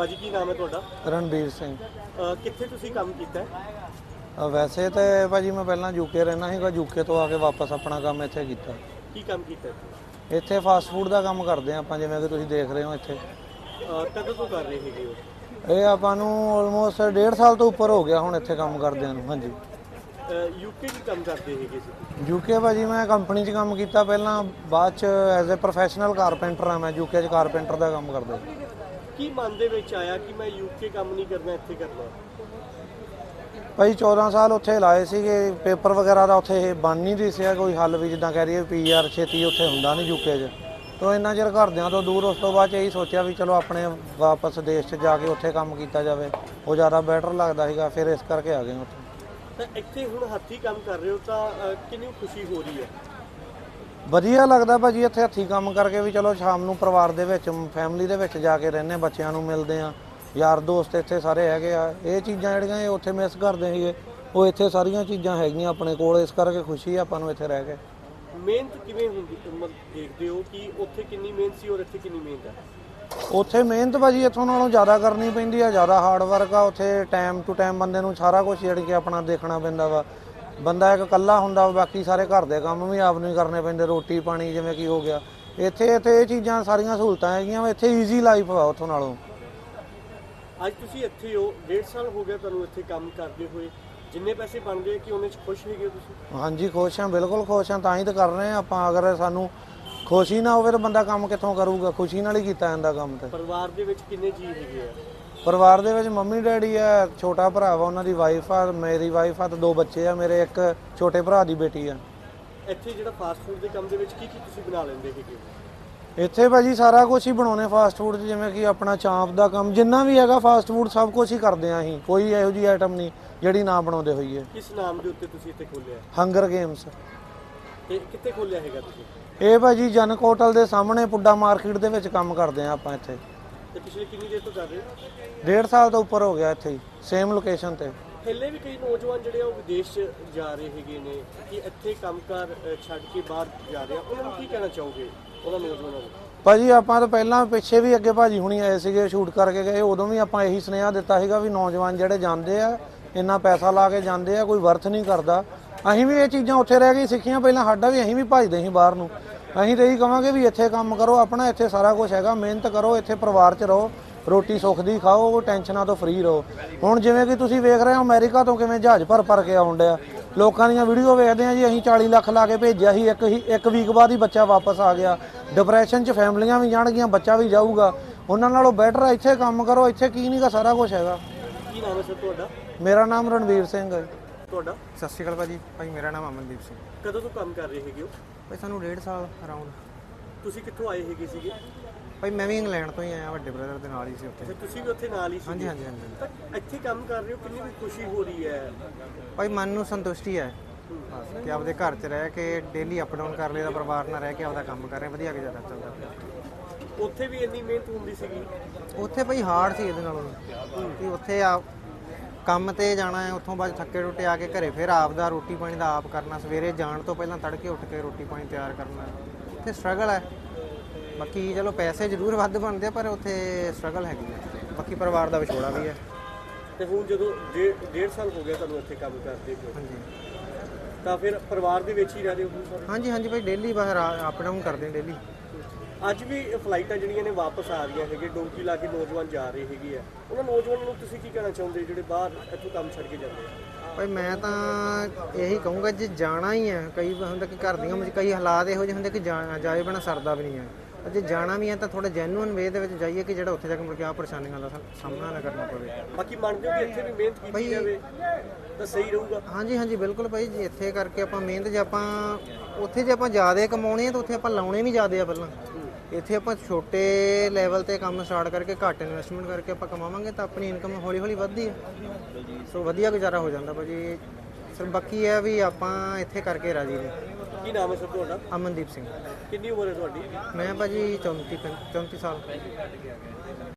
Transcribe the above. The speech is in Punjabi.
ਭਾਜੀ ਕੀ ਨਾਮ ਹੈ ਤੁਹਾਡਾ? ਰਣਬੀਰ ਸਿੰਘ। ਅਹ ਕਿੱਥੇ ਤੁਸੀਂ ਕੰਮ ਕੀਤਾ ਹੈ? ਅ, ਵੈਸੇ ਤੇ ਭਾਜੀ ਮੈਂ ਪਹਿਲਾਂ ਯੂਕੇ ਰਹਿਣਾ ਸੀਗਾ ਯੂਕੇ ਤੋਂ ਆ ਕੇ ਵਾਪਸ ਆਪਣਾ ਕੰਮ ਇੱਥੇ ਕੀਤਾ। ਕੀ ਕੰਮ ਕੀਤਾ ਹੈ ਇੱਥੇ ਫਾਸਟ ਫੂਡ ਦਾ ਕੰਮ ਕਰਦੇ ਹਾਂ ਆਪਾਂ ਜਿਵੇਂ ਕਿ ਤੁਸੀਂ ਦੇਖ ਰਹੇ ਹੋ ਇੱਥੇ। ਅਹ ਕਦੋਂ ਤੋਂ ਕਰ ਰਹੇ ਹੈਗੇ ਹੋ? ਇਹ ਆਪਾਂ ਨੂੰ ਆਲਮੋਸਟ 1.5 ਸਾਲ ਤੋਂ ਉੱਪਰ ਹੋ ਗਿਆ ਹੁਣ ਇੱਥੇ ਕੰਮ ਕਰਦਿਆਂ ਨੂੰ ਹਾਂਜੀ। ਯੂਕੇ ਕੀ ਕੰਮ ਕਰਦੇ ਹੈਗੇ ਸੀ ਯੂਕੇ ਭਾਜੀ ਮੈਂ ਕੰਪਨੀ 'ਚ ਕੰਮ ਕੀਤਾ ਪਹਿਲਾਂ ਬਾਅਦ 'ਚ ਐਜ਼ ਅ ਪ੍ਰੋਫੈਸ਼ਨਲ ਕਾਰਪੈਂਟਰ ਆ ਮੈਂ ਯੂਕੇ 'ਚ ਕਾਰਪੈਂਟਰ ਦਾ ਕੰਮ ਕਰਦਾ ਕੀ ਮਨ ਦੇ ਵਿੱਚ ਆਇਆ ਕਿ ਮੈਂ ਯੂਕੇ ਕੰਮ ਨਹੀਂ ਕਰਨਾ ਇੱਥੇ ਕਰਨਾ? ਭਾਈ 14 ਸਾਲ ਉੱਥੇ ਲਾਏ ਸੀਗੇ ਪੇਪਰ ਵਗੈਰਾ ਦਾ ਉੱਥੇ ਇਹ ਬਣ ਨਹੀਂ ਰਹੀ ਸੀ ਕੋਈ ਹੱਲ ਵੀ ਜਿੱਦਾਂ ਕਹਿ ਰਹੀਏ ਪੀਆਰ ਛੇਤੀ ਉੱਥੇ ਹੁੰਦਾ ਨਹੀਂ ਯੂਕੇ 'ਚ। ਤੋਂ ਇੰਨਾ ਚਿਰ ਘਰਦਿਆਂ ਤੋਂ ਦੂਰ ਉਸ ਤੋਂ ਬਾਅਦ ਇਹੀ ਸੋਚਿਆ ਵੀ ਚਲੋ ਆਪਣੇ ਵਾਪਸ ਦੇਸ਼ 'ਚ ਜਾ ਕੇ ਉੱਥੇ ਕੰਮ ਕੀਤਾ ਜਾਵੇ। ਉਹ ਜ਼ਿਆਦਾ ਬੈਟਰ ਲੱਗਦਾ ਸੀਗਾ ਫਿਰ ਇਸ ਕਰਕੇ ਆ ਗਏ ਉੱਥੇ। ਤਾਂ ਇੱਥੇ ਹੁਣ ਹੱਥੀ ਕੰਮ ਕਰ ਰਹੇ ਹੋ ਤਾਂ ਅਹ ਕਿੰਨੀ ਖੁਸ਼ੀ ਹੋ ਰਹੀ ਹੈ? ਵਧੀਆ ਲੱਗਦਾ ਭਾਜੀ ਇੱਥੇ ਹੱਥੀ ਕੰਮ ਕਰਕੇ ਵੀ ਚਲੋ ਸ਼ਾਮ ਨੂੰ ਪਰਿਵਾਰ ਦੇ ਵਿੱਚ ਫੈਮਿਲੀ ਦੇ ਵਿੱਚ ਜਾ ਕੇ ਰਹਿੰਦੇ ਬੱਚਿਆਂ ਨੂੰ ਮਿਲਦੇ ਆ ਯਾਰ ਦੋਸਤ ਇੱਥੇ ਸਾਰੇ ਹੈਗੇ ਆ। ਇਹ ਚੀਜ਼ਾਂ ਜਿਹੜੀਆਂ ਇਹ ਉੱਥੇ ਮਿਸ ਕਰਦੇ ਸੀਗੇ ਉਹ ਇੱਥੇ ਸਾਰੀਆਂ ਚੀਜ਼ਾਂ ਹੈਗੀਆਂ ਆਪਣੇ ਕੋਲ ਇਸ ਕਰਕੇ ਖੁਸ਼ੀ ਆ ਆਪਾਂ ਨੂੰ ਇੱਥੇ ਰਹਿ ਕੇ। ਮਿਹਨਤ ਕਿਵੇਂ ਹੁੰਦੀ ਦੇਖਦੇ ਹੋ ਕਿ ਉੱਥੇ ਕਿੰਨੀ ਮਿਹਨਤ ਸੀ ਔਰ ਇੱਥੇ ਕਿੰਨੀ ਮਿਹਨਤ ਹੈ ਉੱਥੇ ਮਿਹਨਤ ਭਾਜੀ ਇੱਥੋਂ ਨਾਲੋਂ ਜ਼ਿਆਦਾ ਕਰਨੀ ਪੈਂਦੀ ਆ ਜ਼ਿਆਦਾ ਹਾਰਡ ਵਰਕ ਆ। ਉੱਥੇ ਟਾਈਮ ਟੂ ਟਾਈਮ ਬੰਦੇ ਨੂੰ ਸਾਰਾ ਕੁਝ ਜਿਹੜੀ ਕਿ ਆਪਣਾ ਦੇਖਣਾ ਪੈਂਦਾ ਵਾ। ਬੰਦਾ ਇੱਕ ਇਕੱਲਾ ਹੁੰਦਾ ਬਾਕੀ ਸਾਰੇ ਘਰ ਦੇ ਕੰਮ ਵੀ ਆਪ ਨੂੰ ਹੀ ਕਰਨੇ ਪੈਂਦੇ ਰੋਟੀ ਪਾਣੀ ਜਿਵੇਂ ਕਿ ਹੋ ਗਿਆ। ਇੱਥੇ ਇੱਥੇ ਇਹ ਚੀਜ਼ਾਂ ਸਾਰੀਆਂ ਸਹੂਲਤਾਂ ਹੈਗੀਆਂ ਵਾ ਇੱਥੇ ਈਜ਼ੀ ਲਾਈਫ ਆ ਉੱਥੋਂ ਨਾਲੋਂ। ਅੱਜ ਤੁਸੀਂ ਇੱਥੇ ਹੋ ਡੇਢ ਸਾਲ ਹੋ ਗਿਆ ਤੁਹਾਨੂੰ ਇੱਥੇ ਕੰਮ ਕਰਦੇ ਹੋਏ। ਜਿੰਨੇ ਪੈਸੇ ਬਣ ਗਏ ਕਿ ਉਹਨੇ ਚ ਖੁਸ਼ ਹੈਗੇ ਹੋ ਤੁਸੀਂ? ਹਾਂਜੀ ਖੁਸ਼ ਹਾਂ ਬਿਲਕੁਲ ਖੁਸ਼ ਹਾਂ ਤਾਂ ਹੀ ਤਾਂ ਕਰ ਰਹੇ ਹਾਂ ਆਪਾਂ। ਅਗਰ ਸਾਨੂੰ ਖੁਸ਼ੀ ਨਾ ਹੋਵੇ ਤਾਂ ਬੰਦਾ ਕੰਮ ਕਿੱਥੋਂ ਕਰੂਗਾ? ਖੁਸ਼ੀ ਨਾਲ ਹੀ ਕੀਤਾ ਜਾਂਦਾ ਕੰਮ ਤੇ। ਪਰਿਵਾਰ ਦੇ ਵਿੱਚ ਕਿੰਨੇ ਜੀ ਹੈਗੇ ਆ? ਪਰਿਵਾਰ ਦੇ ਵਿੱਚ ਮੰਮੀ ਡੈਡੀ ਆ ਛੋਟਾ ਭਰਾ ਵਾ ਉਹਨਾਂ ਦੀ ਵਾਈਫ ਆ ਮੇਰੀ ਵਾਈਫ ਆ ਤੇ ਦੋ ਬੱਚੇ ਆ ਮੇਰੇ ਇੱਕ ਛੋਟੇ ਭਰਾ ਦੀ ਬੇਟੀ ਆ। ਇੱਥੇ ਜਿਹੜਾ ਫਾਸਟ ਫੂਡ ਦੇ ਕੰਮ ਦੇ ਵਿੱਚ ਕੀ ਕੀ ਤੁਸੀਂ ਬਣਾ ਲੈਂਦੇ ਹੈਗੇ? ਇੱਥੇ ਭਾਜੀ ਸਾਰਾ ਕੁਝ ਹੀ ਬਣਾਉਨੇ ਫਾਸਟ ਫੂਡ ਜਿਵੇਂ ਕਿ ਆਪਣਾ ਚਾਂਪ ਦਾ ਕੰਮ ਜਿੰਨਾ ਵੀ ਹੈਗਾ ਫਾਸਟ ਫੂਡ ਸਭ ਕੁਝ ਹੀ ਕਰਦੇ ਆ ਅਸੀਂ ਕੋਈ ਇਹੋ ਜੀ ਆਈਟਮ ਨਹੀਂ ਜਿਹੜੀ ਨਾ ਬਣਾਉਂਦੇ ਹੋਈਏ। ਕਿਸ ਨਾਮ ਦੇ ਉੱਤੇ ਤੁਸੀਂ ਇੱਥੇ ਖੋਲਿਆ ਹੰਗਰ ਗੇਮਸ ਤੇ ਕਿੱਥੇ ਖੋਲਿਆ ਹੈਗਾ ਤੁਸੀਂ? ਇਹ ਭਾਜੀ ਜਨਕ ਹੋਟਲ ਦੇ ਸਾਹਮਣੇ ਪੁੱਡਾ ਮਾਰਕੀਟ ਦੇ ਵਿੱਚ ਕੰਮ ਕਰਦੇ ਆ ਆਪਾਂ ਇੱਥੇ। ਤੇ ਪਿਛਲੇ ਕਿੰਨੀ ਦੇਰ ਤੋਂ ਕਰ ਰਹੇ ਹੋ? ਡੇਢ ਸਾਲ ਤੋਂ ਉੱਪਰ ਹੋ ਗਿਆ ਇੱਥੇ ਹੀ ਸੇਮ ਲੋਕੇਸ਼ਨ ਤੇ। ਪਹਿਲੇ ਵੀ ਕਈ ਨੌਜਵਾਨ ਜਿਹੜੇ ਆ ਉਹ ਵਿਦੇਸ਼ 'ਚ ਜਾ ਰਹੇ ਹੈਗੇ ਨੇ ਕਿ ਇੱਥੇ ਕੰਮਕਾਰ ਅ, ਛੱਡ ਕੇ ਬਾਹਰ ਜਾ ਰਹੇ ਆ। ਉਹਨਾਂ ਨੂੰ ਕੀ ਕਹਿਣਾ ਚਾਹੋਗੇ ਉਹਨਾਂ ਨੌਜਵਾਨਾਂ ਨੂੰ? ਭਾਜੀ ਆਪਾਂ ਤਾਂ ਪਹਿਲਾਂ ਪਿੱਛੇ ਵੀ ਅੱਗੇ ਭਾਜੀ ਹੁਣੀ ਆਏ ਸੀਗੇ ਸ਼ੂਟ ਕਰਕੇ ਗਏ ਉਦੋਂ ਵੀ ਆਪਾਂ ਇਹੀ ਸੁਨੇਹਾ ਦਿੱਤਾ ਸੀਗਾ ਵੀ ਨੌਜਵਾਨ ਜਿਹੜੇ ਜਾਂਦੇ ਆ ਇੰਨਾ ਪੈਸਾ ਲਾ ਕੇ ਜਾਂਦੇ ਆ ਕੋਈ ਵਰਥ ਨਹੀਂ ਕਰਦਾ। ਅਸੀਂ ਵੀ ਇਹ ਚੀਜ਼ਾਂ ਉੱਥੇ ਰਹਿ ਕੇ ਹੀ ਸਿੱਖੀਆਂ ਪਹਿਲਾਂ ਸਾਡਾ ਵੀ ਅਸੀਂ ਵੀ ਭੱਜਦੇ ਸੀ ਬਾਹਰ ਨੂੰ। ਅਸੀਂ ਤਾਂ ਇਹੀ ਕਵਾਂਗੇ ਵੀ ਇੱਥੇ ਕੰਮ ਕਰੋ ਆਪਣਾ ਇੱਥੇ ਸਾਰਾ ਕੁਝ ਹੈਗਾ ਮਿਹਨਤ ਕਰੋ ਇੱਥੇ ਪਰਿਵਾਰ 'ਚ ਰਹੋ ਰੋਟੀ ਸੁੱਖ ਦੀ ਖਾਓ ਟੈਨਸ਼ਨਾਂ ਤੋਂ ਫ੍ਰੀ ਰਹੋ। ਹੁਣ ਜਿਵੇਂ ਕਿ ਤੁਸੀਂ ਵੇਖ ਰਹੇ ਹੋ ਅਮਰੀਕਾ ਤੋਂ ਕਿਵੇਂ ਜਹਾਜ਼ ਭਰ ਭਰ ਕੇ ਆਉਣ ਡਿਆ। ਲੋਕਾਂ ਦੀਆਂ ਵੀਡੀਓ ਵੇਖਦੇ ਆ ਜੀ ਅਸੀਂ 40 ਲੱਖ ਲਾ ਕੇ ਭੇਜਿਆ ਸੀ ਇੱਕ ਹੀ ਇੱਕ ਵੀਕ ਬਾਅਦ ਹੀ ਬੱਚਾ ਵਾਪਸ ਆ ਗਿਆ। ਡਿਪਰੈਸ਼ਨ 'ਚ ਫੈਮਲੀਆਂ ਵੀ ਜਾਣਗੀਆਂ ਬੱਚਾ ਵੀ ਜਾਊਗਾ। ਉਹਨਾਂ ਨਾਲੋਂ ਬੈਟਰ ਇੱਥੇ ਕੰਮ ਕਰੋ ਇੱਥੇ ਕੀ ਨਹੀਂਗਾ ਸਾਰਾ ਕੁਝ ਹੈਗਾ। ਕੀ ਨਾਮ ਹੈ ਸਰ ਤੁਹਾਡਾ? ਮੇਰਾ ਨਾਮ ਰਣਵੀਰ ਸਿੰਘ ਹੈ। ਤੁਹਾਡਾ? ਸਤਿ ਸ਼੍ਰੀ ਅਕਾਲ ਭਾਜੀ ਭਾਈ ਮੇਰਾ ਨਾਮ ਅਮਨਦੀਪ ਸਿੰਘ। ਕਦੋਂ ਤੋਂ ਕੰਮ ਕਰ ਰਹੇ ਹੈਗੇ ਹੋ? ਭਾਈ ਸਾਨੂੰ ਡੇਢ ਸਾਲ ਅਰਾਊਂਡ ਤੁਸੀਂ ਕਿੱਥੋਂ ਆਏ ਹੈਗੇ ਸੀਗੇ? ਭਾਈ ਮੈਂ ਵੀ ਇੰਗਲੈਂਡ ਤੋਂ ਹੀ ਆਇਆ ਵੱਡੇ ਬ੍ਰਦਰ ਦੇ ਨਾਲ ਹੀ ਸੀ ਉੱਥੇ। ਤੁਸੀਂ ਵੀ ਉੱਥੇ ਨਾਲ ਹੀ ਸੀ ਹਾਂਜੀ ਹਾਂਜੀ ਹਾਂਜੀ ਤਾਂ ਇੱਥੇ ਕੰਮ ਕਰ ਰਹੇ ਹੋ ਕਿੰਨੀ ਵੀ ਖੁਸ਼ੀ ਹੋ ਰਹੀ ਹੈ? ਭਾਈ ਮਨ ਨੂੰ ਸੰਤੁਸ਼ਟੀ ਹੈ। ਬਸ ਕਿ ਆਪਦੇ ਘਰ 'ਚ ਰਹਿ ਕੇ ਡੇਲੀ ਅਪ ਡਾਊਨ ਕਰ ਲਈਦਾ ਪਰਿਵਾਰ ਨਾਲ ਰਹਿ ਕੇ ਆਪਦਾ ਕੰਮ ਕਰ ਰਹੇ ਵਧੀਆ ਗੁਜ਼ਾਰਾ ਚੱਲਦਾ ਪਿਆ। ਉੱਥੇ ਵੀ ਇੰਨੀ ਮਿਹਨਤ ਹੁੰਦੀ ਸੀਗੀ? ਉੱਥੇ ਭਾਈ ਹਾਰਡ ਸੀ ਇਹਦੇ ਨਾਲੋਂ। ਕਿ ਉੱਥੇ ਆ ਕੰਮ ਤੇ ਜਾਣਾ ਹੈ ਉੱਥੋਂ ਬਾਅਦ ਥੱਕੇ ਟੁੱਟੇ ਆ ਕੇ ਘਰੇ ਫਿਰ ਆਪ ਦਾ ਰੋਟੀ ਪਾਣੀ ਦਾ ਆਪ ਕਰਨਾ ਸਵੇਰੇ ਜਾਣ ਤੋਂ ਪਹਿਲਾਂ ਤੜਕੇ ਉੱਠ ਕੇ ਰੋਟੀ ਪਾਣੀ ਤਿਆਰ ਕਰਨਾ। ਉੱਥੇ ਸਟਰਗਲ ਹੈ। ਬਾਕੀ ਚਲੋ ਪੈਸੇ ਜ਼ਰੂਰ ਵੱਧ ਬਣਦੇ ਆ ਪਰ ਉੱਥੇ ਸਟਰਗਲ ਹੈਗੀ ਹੈ ਬਾਕੀ ਪਰਿਵਾਰ ਦਾ ਵਿਛੋੜਾ ਵੀ ਹੈ। ਤੇ ਹੁਣ ਜਦੋਂ ਡੇਢ ਡੇਢ ਸਾਲ ਹੋ ਗਿਆ ਤੁਹਾਨੂੰ ਇੱਥੇ ਕੰਮ ਕਰਦੇ ਹੋ ਹਾਂਜੀ। ਤਾਂ ਫਿਰ ਪਰਿਵਾਰ ਦੇ ਵਿੱਚ ਹੀ ਰਹਿ ਰਹੇ ਹੋ? ਹਾਂਜੀ ਹਾਂਜੀ ਭਾਈ ਡੇਲੀ ਬਾਹਰ ਅਪ ਡਾਊਨ ਕਰਦੇ ਡੇਲੀ ਅੱਜ ਵੀ ਫਲਾਈਟਾਂ ਜਿਹੜੀਆਂ ਨੇ ਵਾਪਸ ਆ ਰਹੀਆਂ ਹੈਗੇ ਡੋਂਕੀ ਲਾ ਕੇ ਨੌਜਵਾਨ ਜਾ ਰਹੇ ਹੈਗੇ ਆ। ਉਹਨਾਂ ਨੌਜਵਾਨਾਂ ਨੂੰ ਤੁਸੀਂ ਕੀ ਕਹਿਣਾ ਚਾਹੁੰਦੇ ਜਿਹੜੇ ਬਾਹਰ ਇੱਥੋਂ ਕੰਮ ਛੱਡ ਕੇ ਜਾਂਦੇ ਆ? ਭਾਈ ਮੈਂ ਤਾਂ ਇਹੀ ਕਹੂੰਗਾ ਜੇ ਜਾਣਾ ਹੀ ਹੈ ਕਈ ਵਾਰ ਹੁੰਦਾ ਕਿ ਘਰ ਦੀਆਂ ਵਿੱਚ ਕਈ ਹਾਲਾਤ ਇਹੋ ਜਿਹੇ ਹੁੰਦੇ ਕਿ ਜਾਏ ਬਿਨਾ ਸਰਦਾ ਵੀ ਨਹੀਂ ਹੈ ਜੇ ਜਾਣਾ ਵੀ ਹੈ ਤਾਂ ਥੋੜਾ ਜੈਨੂਇਨ ਵੇ ਦੇ ਵਿੱਚ ਜਾਈਏ ਕਿ ਜਿਹੜਾ ਉੱਥੇ ਜਾ ਕੇ ਮੁੜ ਕੇ ਆ ਪਰੇਸ਼ਾਨੀਆਂ ਦਾ ਸਾਹਮਣਾ ਨਾ ਕਰਨਾ ਪਵੇ। ਬਾਕੀ ਮੰਨਦੇ ਹੋ ਕਿ ਇੱਥੇ ਵੀ ਮਿਹਨਤ ਕੀਤੀ ਜਾਵੇ ਤਾਂ ਸਹੀ ਰਹੂਗਾ? ਹਾਂਜੀ ਹਾਂਜੀ ਬਿਲਕੁਲ ਭਾਈ ਜੇ ਇੱਥੇ ਕਰਕੇ ਆਪਾਂ ਮਿਹਨਤ ਜੇ ਆਪਾਂ ਉੱਥੇ ਜੇ ਆਪਾਂ ਜ਼ਿਆਦਾ ਕਮਾਉਣੇ ਆ ਤਾਂ ਉੱਥੇ ਆਪਾਂ ਲਾਉਣੇ ਵੀ ਜ਼ਿਆਦੇ ਆ ਪਹਿਲਾਂ। ਇੱਥੇ ਆਪਾਂ ਛੋਟੇ ਲੈਵਲ ਤੇ ਕੰਮ ਸਟਾਰਟ ਕਰਕੇ ਘੱਟ ਇਨਵੈਸਟਮੈਂਟ ਕਰਕੇ ਆਪਾਂ ਕਮਾਵਾਂਗੇ ਤਾਂ ਆਪਣੀ ਇਨਕਮ ਹੌਲੀ ਹੌਲੀ ਵੱਧਦੀ ਹੈ। ਸੋ ਵਧੀਆ ਗੁਜ਼ਾਰਾ ਹੋ ਜਾਂਦਾ ਭਾਜੀ। ਸਰ ਬਾਕੀ ਇਹ ਹੈ ਵੀ ਆਪਾਂ ਇੱਥੇ ਕਰਕੇ ਰਾਜੀ ਨੇ। ਕੀ ਨਾਮ ਹੈ ਸਰ ਤੁਹਾਡਾ? ਅਮਨਦੀਪ ਸਿੰਘ। ਕਿੰਨੀ ਉਮਰ ਹੈ ਤੁਹਾਡੀ? ਮੈਂ ਭਾਜੀ 34 35 34 ਸਾਲ।